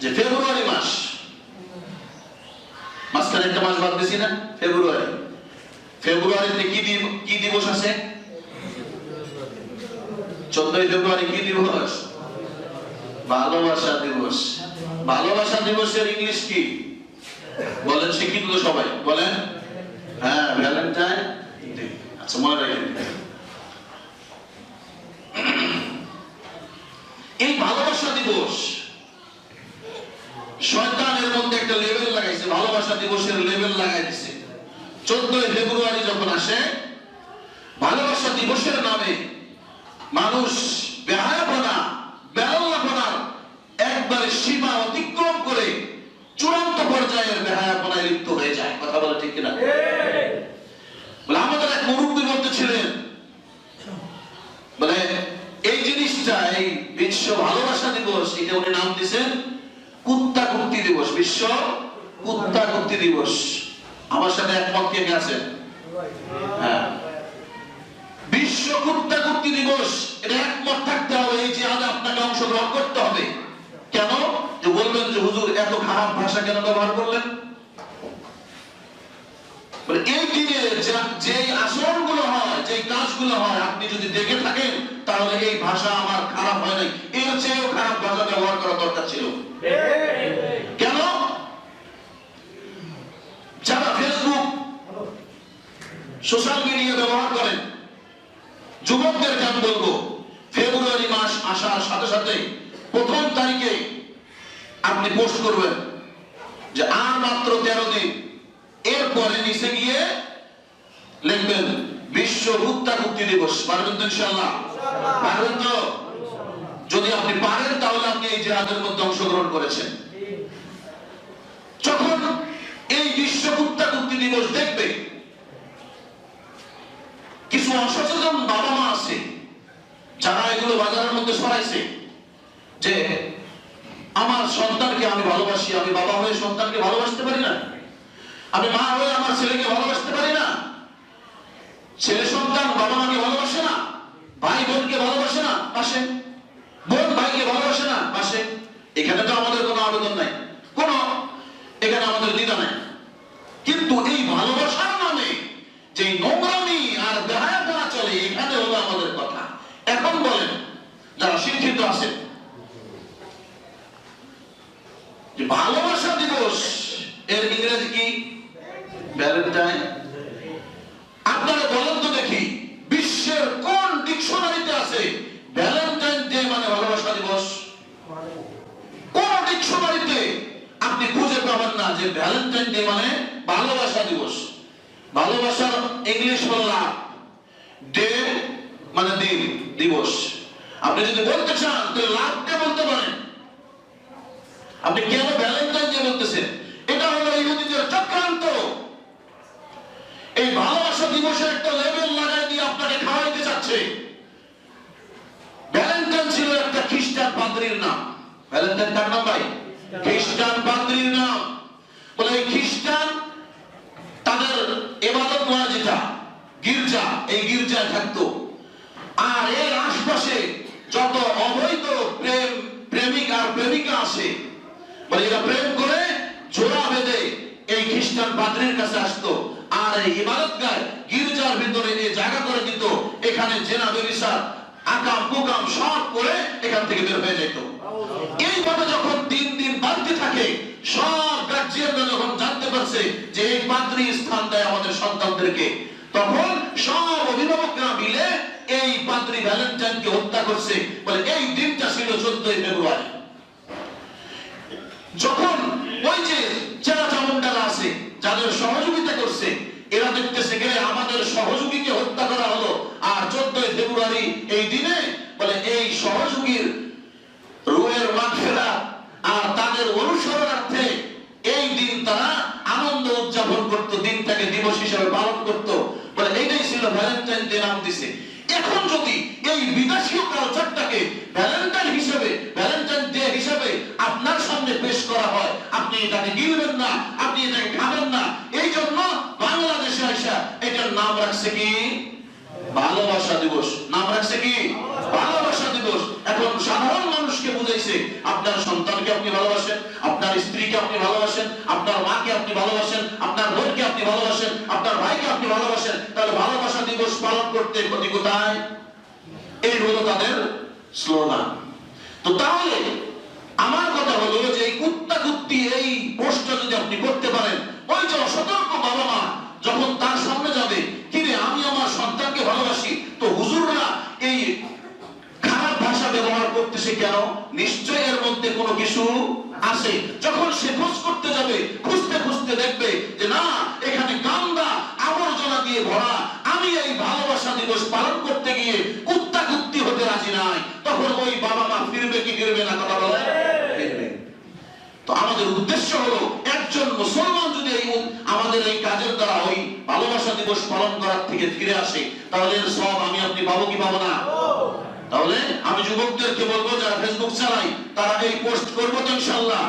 যে ফেব্রুয়ারি মাস, মাঝখানে একটা মাস বাদ দিছি না, ফেব্রুয়ারি। ফেব্রুয়ারিতে কি কি দিবস আছে? চোদ্দই ফেব্রুয়ারি কি দিবস? ভালোবাসা দিবস। ভালোবাসা দিবসের ইংলিশ কি? বলেন শিক্ষিত তো সবাই। বলেন? হ্যাঁ ভ্যালেন্টাইন আচ্ছা মনে রাখেন। এই ভালোবাসা দিবস শয়তানের মধ্যে একটা লেভেল ভালোবাসা দিবসের লেভেল লাগাই দিছে। চোদ্দই ফেব্রুয়ারি যখন আসে, ভালোবাসা দিবসের নামে মানুষ বেহায়াপনা সীমা অতিক্রম করে চূড়ান্ত পর্যায়ের বেহায়াপনায় লিপ্ত হয়ে যায়। কথা বলে ঠিক কিনা? আমাদের এক বলতেছিলেন মানে এই জিনিসটা, এই বিশ্ব ভালোবাসা দিবস, এটা উনি নাম দিয়েছেন কুত্তা কুত্তি দিবস, বিশ্ব কুত্তা কুত্তি দিবস। আমার সাথে একমত কে আছেন হ্যাঁ। বিশ্ব কুত্তা কুত্তি দিবস, এটা একমত থাকতে হবে, এই যে আজ আপনাকে অংশগ্রহণ করতে হবে। কেন? যে বলবেন যে হুজুর, এত খারাপ ভাষা কেন ব্যবহার করলেন? এই দিনে যা- আচরণগুলো হয়, যেই কাজগুলো হয়, আপনি যদি দেখে থাকেন, তাহলে এই ভাষা আমার খারাপ হয় নাই। এর চেয়েও খারাপ ভাষা ব্যবহার করা দরকার ছিল যারা ফেসবুক সোশ্যাল মিডিয়া ব্যবহার করেন। যুবকদেরকে আমি বলব? ফেব্রুয়ারি মাস আসার সাথে সাথে প্রথম তারিখে আপনি পোস্ট করবেন যে আর মাত্র তেরো দিন। এরপরে নিচে গিয়ে লিখবেন, বিশ্ব হুত্যা মুক্তি দিবস। পারবেন তো ইনশাল্লাহ পারবেন তো? যদি আপনি পারেন তাহলে আপনি এই জেহাদের মধ্যে অংশগ্রহণ করেছেন। যখন এই বিশ্ব হুত্যা মুক্তি দিবস দেখবে অসচেতন বাবা মা আছে, যারা এগুলো বাজারের মধ্যে সরাইছে যে আমার সন্তানকে আমি ভালোবাসি, আমি বাবা হয়ে সন্তানকে ভালোবাসতে পারি না, আমি মা হয়ে আমার ছেলেকে ভালোবাসতে পারি না, ছেলে সন্তান বাবা মাকে ভালোবাসে না ভাই বোনকে ভালোবাসে না, পাশে, বোন ভাইকে ভালোবাসে না, পাশে, এখানে তো আমাদের কোনো আবেদন নাই, কোনো, এখানে আমাদের দ্বিধা নাই, কিন্তু এই ভালোবাসার নামে যে নোংরামি এখন বলেন, যারা শিক্ষিত আছেন যে ভালোবাসা দিবস, এর ইংরেজি কি? ভ্যালেন্টাইন আপনারা বলেন তো দেখি, বিশ্বের কোন ডিকশনারিতে আছে ভ্যালেন্টাইন ডে মানে ভালোবাসা দিবস? কোন ডিকশনারিতে আপনি খুঁজে পাবেন না যে ভ্যালেন্টাইন ডে মানে ভালোবাসা দিবস? ভালোবাসার ইংলিশ বললাম, ডে মানে দিন, দিবস। আপনি যদি বলতে চান, তাহলে লাভকে বলতে পারেন। আপনি কেন ভ্যালেন্টাইন ডে বলতেছেন? এটা হলো ইহুদিদের চক্রান্ত। এই ভালোবাসা দিবসের একটা লেভেল লাগাই দিয়ে আপনাকে খাওয়াইতে চাচ্ছে। ভ্যালেন্টাইন ছিল একটা খ্রিস্টান পাদ্রীর নাম। ভ্যালেন্টাইন কার নাম ভাই? খ্রিস্টান পাদ্রীর নাম। বলে এই খ্রিস্টান তাদের এবাদত হয় যেটা, গির্জা, এই গির্জায় থাকতো। আর এর আশপাশে যত অবৈধ প্রেম, প্রেমিক আর প্রেমিকা আছে বলে এরা প্রেম করে জোড়া বেঁধে এই খ্রিস্টান পাদ্রীর কাছে আসতো। আর এই ইবাদত গায় গির্জার ভিতরে এই জায়গা করে দিত। এখানে জেনা বেবিসার আকাম কুকাম সব করে এখান থেকে বের হয়ে যেত এইভাবে যখন দিন দিন বাড়তে থাকে, সব গার্জিয়ানরা যখন জানতে পারছে যে এই পাদ্রী স্থান দেয় আমাদের সন্তানদেরকে, তখন সব অভিভাবকরা মিলে এই ভ্যালেন্টাইনকে হত্যা করছে বলে এই দিনটা ছিল চোদ্দই ফেব্রুয়ারি। যখন ওই যে চেরা চামুন্ডারা আছে, যাদের সহযোগিতা করছে, এরা দেখতেছে গেলে আমাদের সহযোগীকে হত্যা করা হলো। আর চোদ্দই ফেব্রুয়ারি এই দিনে বলে এই সহযোগীর রুহের মাঠফেরা আর তাদের অনুসরণার্থে এই দিন তারা আনন্দ উদযাপন করত, দিনটাকে দিবস হিসেবে পালন করত। বলে এটাই ছিল ভ্যালেন্টাইন ডে নাম দিছে। এখন যদি এই বিদেশীয় কালচারটাকে ভ্যালেন্টাইন হিসেবে ভ্যালেন্টাইন ডে হিসেবে আপনার সামনে পেশ করা হয়, আপনি এটাকে গিলবেন না, আপনি এটাকে খাবেন না এই জন্য বাংলাদেশে আসা এটার নাম রাখছে কি? ভালোবাসা দিবস। নাম রাখছে কি? ভালোবাসা দিবস। এখন সাধারণ মানুষকে বুঝাইছে, আপনার সন্তানকে আপনি ভালোবাসেন, আপনার স্ত্রীকে আপনি ভালোবাসেন, আপনার মাকে আপনি ভালোবাসেন, আপনার বোনকে আপনি ভালোবাসেন, আপনার ভাইকে আপনি ভালোবাসেন তাহলে ভালোবাসা দিবস পালন করতে ক্ষতি কোথায়? এই হলো তাদের স্লোগান তো তাহলে আমার কথা হলো যে এই কুত্তা কুত্তি এই পোস্টটা যদি আপনি করতে পারেন, ওই যে অসতর্ক বাবা মা যখন তার সামনে যাবে, কিরে, আমি আমার সন্তানকে ভালোবাসি, তো হুজুররা এই খারাপ ভাষা ব্যবহার করতেছে কেন? নিশ্চয় এর মধ্যে কোনো কিছু আছে। যখন সে খোঁজ করতে যাবে, খুঁজতে খুঁজতে দেখবে যে, না, এখানে গান্দা আবর্জনা দিয়ে ভরা আমি এই ভালোবাসা দিবস পালন করতে গিয়ে কুত্তা কুত্তি হতে রাজি নাই। তখন ওই বাবা মা ফিরবে কি ফিরবে না, কথা বলে? তো আমাদের উদ্দেশ্য হলো, একজন মুসলমান যদি এই আমাদের এই কাজের দ্বারা ওই ভালোবাসা দিবস পালন করার থেকে ফিরে আসে, তাহলে সব আমি আপনি পাবো কি পাবো না? তাহলে আমি যুবকদেরকে বলব, যারা ফেসবুক চালাই তারা এই পোস্ট করব তো ইনশাল্লাহ